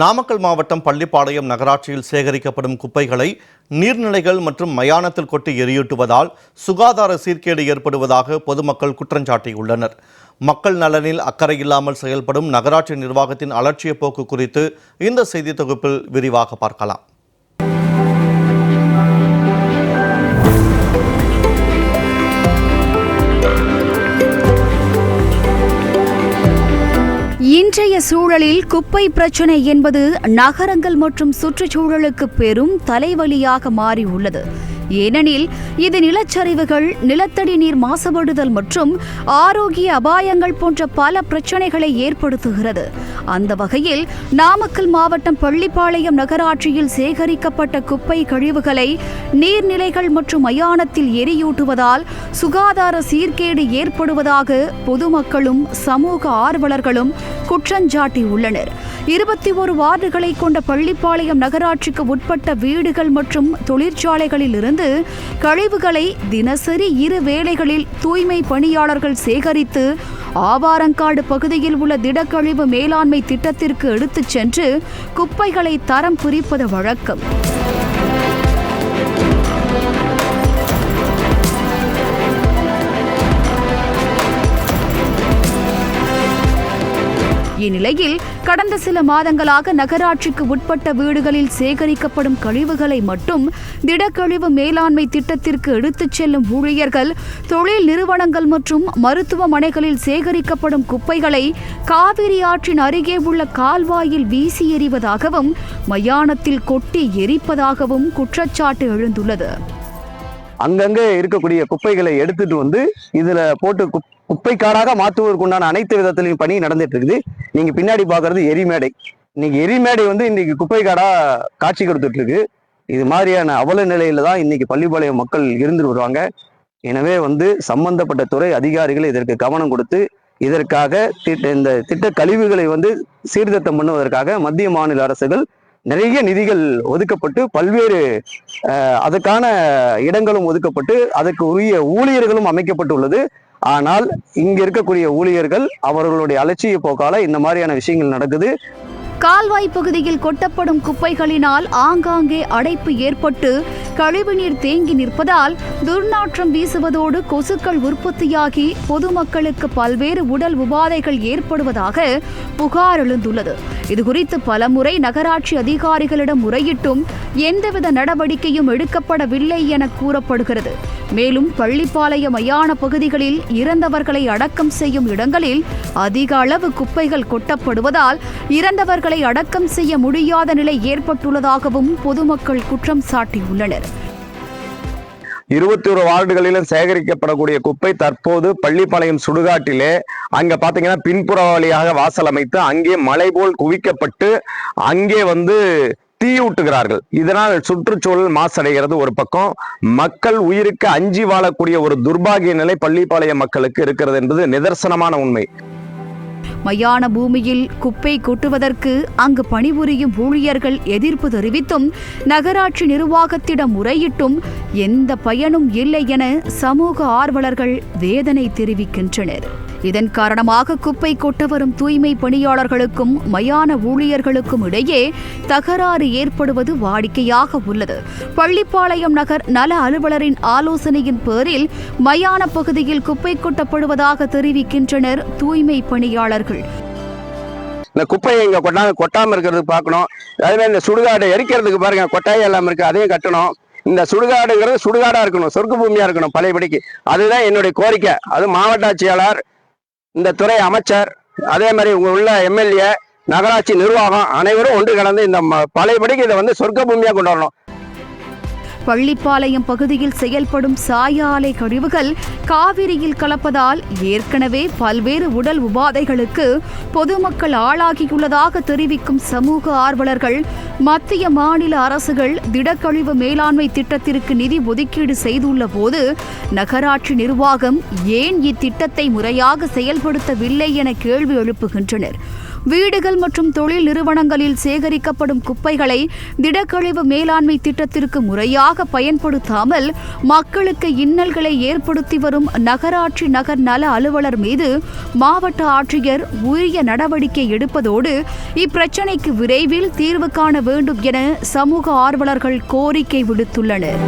நாமக்கல் மாவட்டம் பள்ளிப்பாளையம் நகராட்சியில் சேகரிக்கப்படும் குப்பைகளை நீர்நிலைகள் மற்றும் மயானத்தில் கொட்டி எரியூட்டுவதால் சுகாதார சீர்கேடு ஏற்படுவதாக பொதுமக்கள் குற்றஞ்சாட்டியுள்ளனர் மக்கள் நலனில் அக்கறை இல்லாமல் செயல்படும் நகராட்சி நிர்வாகத்தின் அலட்சிய போக்கு குறித்து இந்த செய்தி தொகுப்பில் விரிவாக பார்க்கலாம். இன்றைய சூழலில் குப்பை பிரச்சினை என்பது நகரங்கள் மற்றும் சுற்றுச்சூழலுக்கு பெரும் தலைவலியாக மாறியுள்ளது. ஏனெனில் இது நிலச்சரிவுகள் நிலத்தடி நீர் மாசுபடுதல் மற்றும் ஆரோக்கிய அபாயங்கள் போன்ற பல பிரச்சனைகளை ஏற்படுத்துகிறது. அந்த வகையில் நாமக்கல் மாவட்டம் பள்ளிப்பாளையம் நகராட்சியில் சேகரிக்கப்பட்ட குப்பை கழிவுகளை நீர்நிலைகள் மற்றும் மயானத்தில் எரியூட்டுவதால் சுகாதார சீர்கேடு ஏற்படுவதாக பொதுமக்களும் சமூக ஆர்வலர்களும் குற்றஞ்சாட்டியுள்ளனர். இருபத்தி ஒரு வார்டுகளை கொண்ட பள்ளிப்பாளையம் நகராட்சிக்கு உட்பட்ட வீடுகள் மற்றும் தொழிற்சாலைகளில் இருந்து கழிவுகளை தினசரி இரு வேளைகளில் தூய்மை பணியாளர்கள் சேகரித்து ஆவாரங்காடு பகுதியில் உள்ள திடக்கழிவு மேலாண்மை திட்டத்திற்கு எடுத்துச் சென்று குப்பைகளை தரம் பிரிப்பது வழக்கம். இந்நிலையில் கடந்த சில மாதங்களாக நகராட்சிக்கு உட்பட்ட வீடுகளில் சேகரிக்கப்படும் கழிவுகளை மட்டும் திடக்கழிவு மேலாண்மை திட்டத்திற்கு எடுத்துச் செல்லும் ஊழியர்கள் தொழில் நிறுவனங்கள் மற்றும் மருத்துவமனைகளில் சேகரிக்கப்படும் குப்பைகளை காவிரி ஆற்றின் அருகே உள்ள கால்வாயில் வீசி எறிவதாகவும் மயானத்தில் கொட்டி எரிப்பதாகவும் குற்றச்சாட்டு எழுந்துள்ளது. அங்கங்கே இருக்கக்கூடிய குப்பைகளை எடுத்துட்டு வந்து இதுல போட்டு குப்பை குப்பைக்காடாக மாற்றுவதற்கு உண்டான அனைத்து விதத்திலையும் பணி நடந்துட்டு இருக்குது நீங்க பின்னாடி பாக்குறது எரிமேடை. இன்னைக்கு எரிமேடை வந்து இன்னைக்கு குப்பை காடா காட்சி கொடுத்துட்டு இருக்கு இது மாதிரியான அவல நிலையில தான் இன்னைக்கு பள்ளிப்பாளையம் மக்கள் இருந்து வருவாங்க. எனவே வந்து சம்பந்தப்பட்ட துறை அதிகாரிகள் இதற்கு கவனம் கொடுத்து இதற்காக திட்ட இந்த திட்ட கழிவுகளை வந்து சீர்திருத்தம் பண்ணுவதற்காக மத்திய மாநில அரசுகள் நிறைய நிதிகள் ஒதுக்கப்பட்டு பல்வேறு அதற்கான அதுக்கான இடங்களும் ஒதுக்கப்பட்டு அதற்கு உரிய ஊழியர்களும் அமைக்கப்பட்டுள்ளது. ஆனால் இங்க இருக்கக்கூடிய ஊழியர்கள் அவர்களுடைய அலட்சிய போக்கால இந்த மாதிரியான விஷயங்கள் நடக்குது. கால்வாய் பகுதியில் கொட்டப்படும் குப்பைகளினால் ஆங்காங்கே அடைப்பு ஏற்பட்டு கழிவுநீர் தேங்கி நிற்பதால் துர்நாற்றம் வீசுவதோடு கொசுக்கள் உற்பத்தியாகி பொதுமக்களுக்கு பல்வேறு உடல் உபாதைகள் ஏற்படுவதாக புகார் எழுந்துள்ளது. இதுகுறித்து பலமுறை நகராட்சி அதிகாரிகளிடம் முறையிட்டும் எந்தவித நடவடிக்கையும் எடுக்கப்படவில்லை என கூறப்படுகிறது. மேலும் பள்ளிப்பாளைய மயான பகுதிகளில் இறந்தவர்களை அடக்கம் செய்யும் இடங்களில் அதிக அளவு குப்பைகள் கொட்டப்படுவதால் இறந்தவர்கள் அடக்கம் செய்ய முடியாத நிலை ஏற்பட்டுள்ளதாகவும் பொதுமக்கள் குற்றம் சாட்டியுள்ளனர். இருபத்தி ஒரு வார்டுகளிலும் சேகரிக்கப்படக்கூடிய குப்பை தற்போது பள்ளிப்பாளையம் சுடுகாட்டிலே அங்க பாத்தீங்கன்னா பின்புற வழியாக வாசல் அமைத்து அங்கே மலை போல் குவிக்கப்பட்டு அங்கே வந்து தீயூட்டுகிறார்கள் இதனால் சுற்றுச்சூழல் மாசடைகிறது ஒரு பக்கம். மக்கள் உயிருக்கு அஞ்சி வாழக்கூடிய ஒரு துர்பாகிய நிலை பள்ளிப்பாளையம் மக்களுக்கு இருக்கிறது என்பது நிதர்சனமான உண்மை. மயான பூமியில் குப்பை கொட்டுவதற்கு அங்கு பணிபுரியும் ஊழியர்கள் எதிர்ப்பு தெரிவித்தும் நகராட்சி நிர்வாகத்திடம் முறையிட்டும் எந்த பயனும் இல்லை என சமூக ஆர்வலர்கள் வேதனை தெரிவிக்கின்றனர். இதன் காரணமாக குப்பை கொட்ட வரும் தூய்மை பணியாளர்களுக்கும் மயான ஊழியர்களுக்கும் இடையே தகராறு ஏற்படுவது வாடிக்கையாக உள்ளது. பள்ளிப்பாளையம் நகர் நல அலுவலரின் ஆலோசனையின் பேரில் மயான பகுதியில் குப்பை கொட்டப்படுவதாக தெரிவிக்கின்றனர் தூய்மை பணியாளர்கள். இந்த குப்பையை இங்கே கொட்டாம கொட்டாமல் இருக்கிறது பார்க்கணும். அதே இந்த சுடுகாடை எரிக்கிறதுக்கு பாருங்கள் கொட்டாய் எல்லாம் இருக்குது அதையும் கட்டணும். இந்த சுடுகாடுங்கிறது சுடுகாடாக இருக்கணும் சொர்க்க பூமியாக இருக்கணும் பழையபடிக்கு. அதுதான் என்னுடைய கோரிக்கை. அது மாவட்ட ஆட்சியாளர் இந்த துறை அமைச்சர் அதே மாதிரி உங்க உள்ள எம்எல்ஏ நகராட்சி நிர்வாகம் அனைவரும் ஒன்று கலந்து இந்த ம- பழையபடிக்கு இதை வந்து சொர்க்க பூமியா கொண்டு வரணும். பள்ளிப்பாளையம் பகுதியில் செயல்படும் சாய ஆலை கழிவுகள் காவிரியில் கலப்பதால் ஏற்கனவே பல்வேறு உடல் உபாதைகளுக்கு பொதுமக்கள் ஆளாகியுள்ளதாக தெரிவிக்கும் சமூக ஆர்வலர்கள் மத்திய மாநில அரசுகள் திடக்கழிவு மேலாண்மை திட்டத்திற்கு நிதி ஒதுக்கீடு செய்துள்ள போது நகராட்சி நிர்வாகம் ஏன் இத்திட்டத்தை முறையாக செயல்படுத்தவில்லை என கேள்வி எழுப்புகின்றனர். வீடுகள் மற்றும் தொழில் நிறுவனங்களில் சேகரிக்கப்படும் குப்பைகளை திடக்கழிவு மேலாண்மை திட்டத்திற்கு முறையாக பயன்படுத்தாமல் மக்களுக்கு இன்னல்களை ஏற்படுத்தி வரும் நகராட்சி நகர் நல அலுவலர் மீது மாவட்ட ஆட்சியர் உரிய நடவடிக்கை எடுப்பதோடு இப்பிரச்சினைக்கு விரைவில் தீர்வு காண வேண்டும் என சமூக ஆர்வலர்கள் கோரிக்கை விடுத்துள்ளனர்.